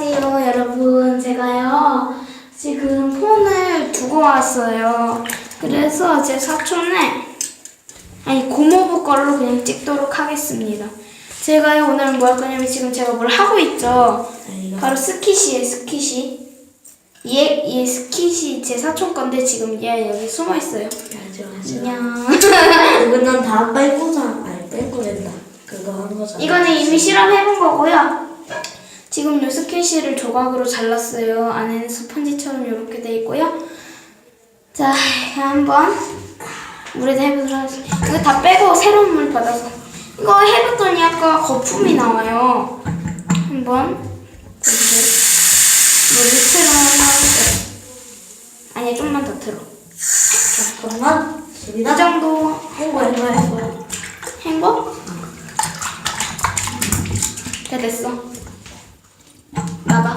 안녕하세요, 여러분. 제가요, 지금 폰을 두고 왔어요. 그래서 제 사촌네, 아니, 고모부 걸로 그냥 찍도록 하겠습니다. 제가요, 오늘은 뭐할 거냐면 지금 제가 뭘 하고 있죠. 바로 스키시에 스키시. 얘, 얘 스키시 제 사촌 건데 지금 얘 여기 숨어 있어요. 안녕. 이건 난다 빼고자 아니 빼고 된다 그거 한 거잖아 이거는 이미 실험해본 거고요. 지금 요 스킨시를 조각으로 잘랐어요. 안에는 스펀지처럼 이렇게 돼 있고요. 자, 한번 물에다 해보도록 하겠습니다. 이거 다 빼고 새로운 물 받아서. 이거 해봤더니 아까 거품이 나와요. 한번. 물을 틀어. 아니, 좀만 더 틀어. 잠깐만 이 정도 행거 행거 행거? 다 됐어. 나봐.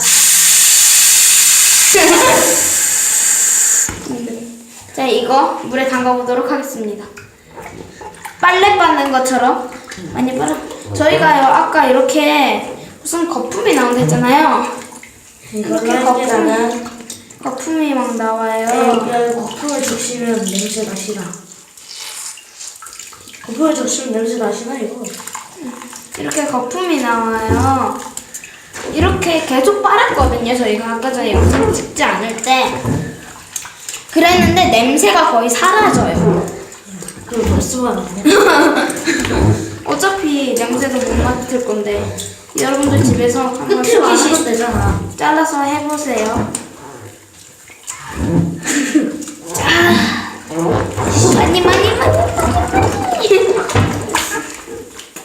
자, 이거 물에 담가보도록 하겠습니다. 빨래 빠는 것처럼 많이 빨아. 저희가요, 아까 이렇게 무슨 거품이 나온다 했잖아요. 이렇게 거품. 거품이 막 나와요. 야 거품을 적시면 냄새 나시나 거품을 적시면 냄새 나시나 이거 이렇게 거품이 나와요. 이렇게 계속 빨았거든요. 저희가 아까 전에 영상 찍지 않을 때. 그랬는데 냄새가 거의 사라져요. 쓰면 안돼 어차피 냄새도 못 맡을 건데 여러분들 집에서 한번 해도 스키시 되잖아 잘라서 해보세요. 자, 많이 많이 많이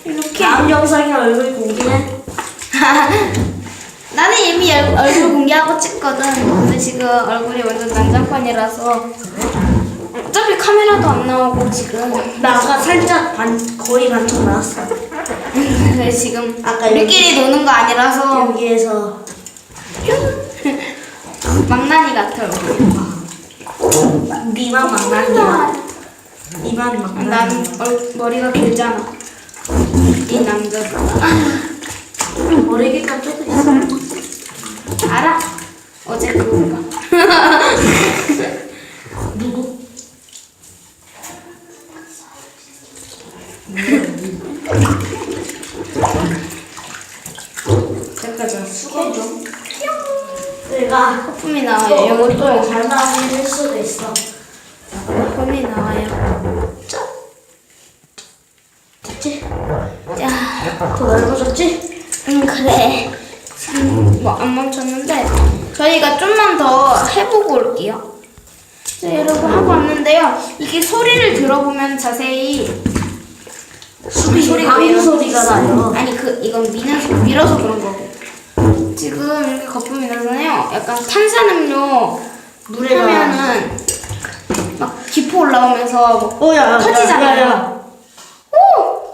이렇게 다음 영상에 얼굴 공개해 나는 이미 얼- 얼굴 공개하고 찍거든. 근데 지금 얼굴이 완전 난장판이라서 어차피 카메라도 안 나오고 지금. 나 아까 살짝 반 거의 반쪽 나왔어 근데 지금 아까 우리끼리 노는 거 아니라서 여기에서 망나니 같아 얼굴. 니만 망나니야 니만 망나니 난 얼, 머리가 길잖아. 이 남자. 머리 길감 쪼도 있어 알아? 어제 그거 봐. 누구? 잠깐 저 수건 좀. 내가 거품이 나와요. 이것도 이것도 잘 나오긴 수도 있어 거품이 나와요. 됐지? 자. 더 넓어졌지? 응 그래 뭐 안 멈췄는데 저희가 좀만 더 해보고 올게요 자 여러분 하고 왔는데요 이게 소리를 들어보면 자세히 수비 소리가 이러지? 소리가 나요 아니 그 이건 소 밀어서 그런 거고 지금 이렇게 거품이 나잖아요 약간 탄산음료 물에다 하면은 막 기포 올라오면서 뭐 어, 야, 야, 터지잖아요. 야, 야. 오!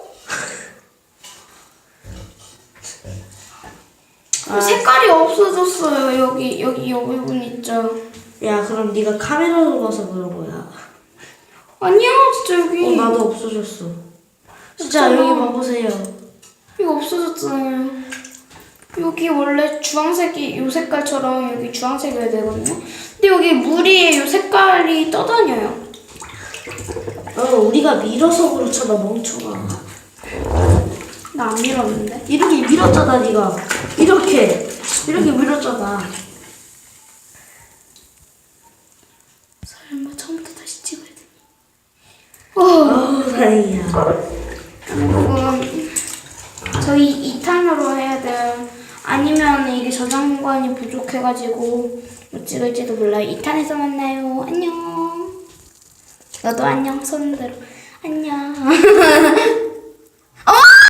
아. 색깔이 없어졌어요. 여기 여기 여기 부분 있죠. 야 그럼 네가 카메라로 봐서 그런 거야 아니야, 진짜 어 여기 나도 없어졌어 진짜 없잖아. 여기 봐보세요 이거 없어졌잖아요. 여기 원래 주황색이 요 색깔처럼 여기 주황색이어야 되거든요. 근데 여기 물이 요 색깔이 떠다녀요. 어 우리가 밀어서 그렇잖아 멍청아 나 안 밀었는데. 이렇게 밀었잖아 네가 이렇게 이렇게 밀었잖아 설마 처음부터 다시 찍어야 돼? 어. 어우 다행이야 여러분, 저희 2탄으로 해야 돼요. 아니면 이게 저장관이 부족해가지고 못 찍을지도 몰라요. 2탄에서 만나요. 안녕. 너도 안녕 손 들어. 안녕.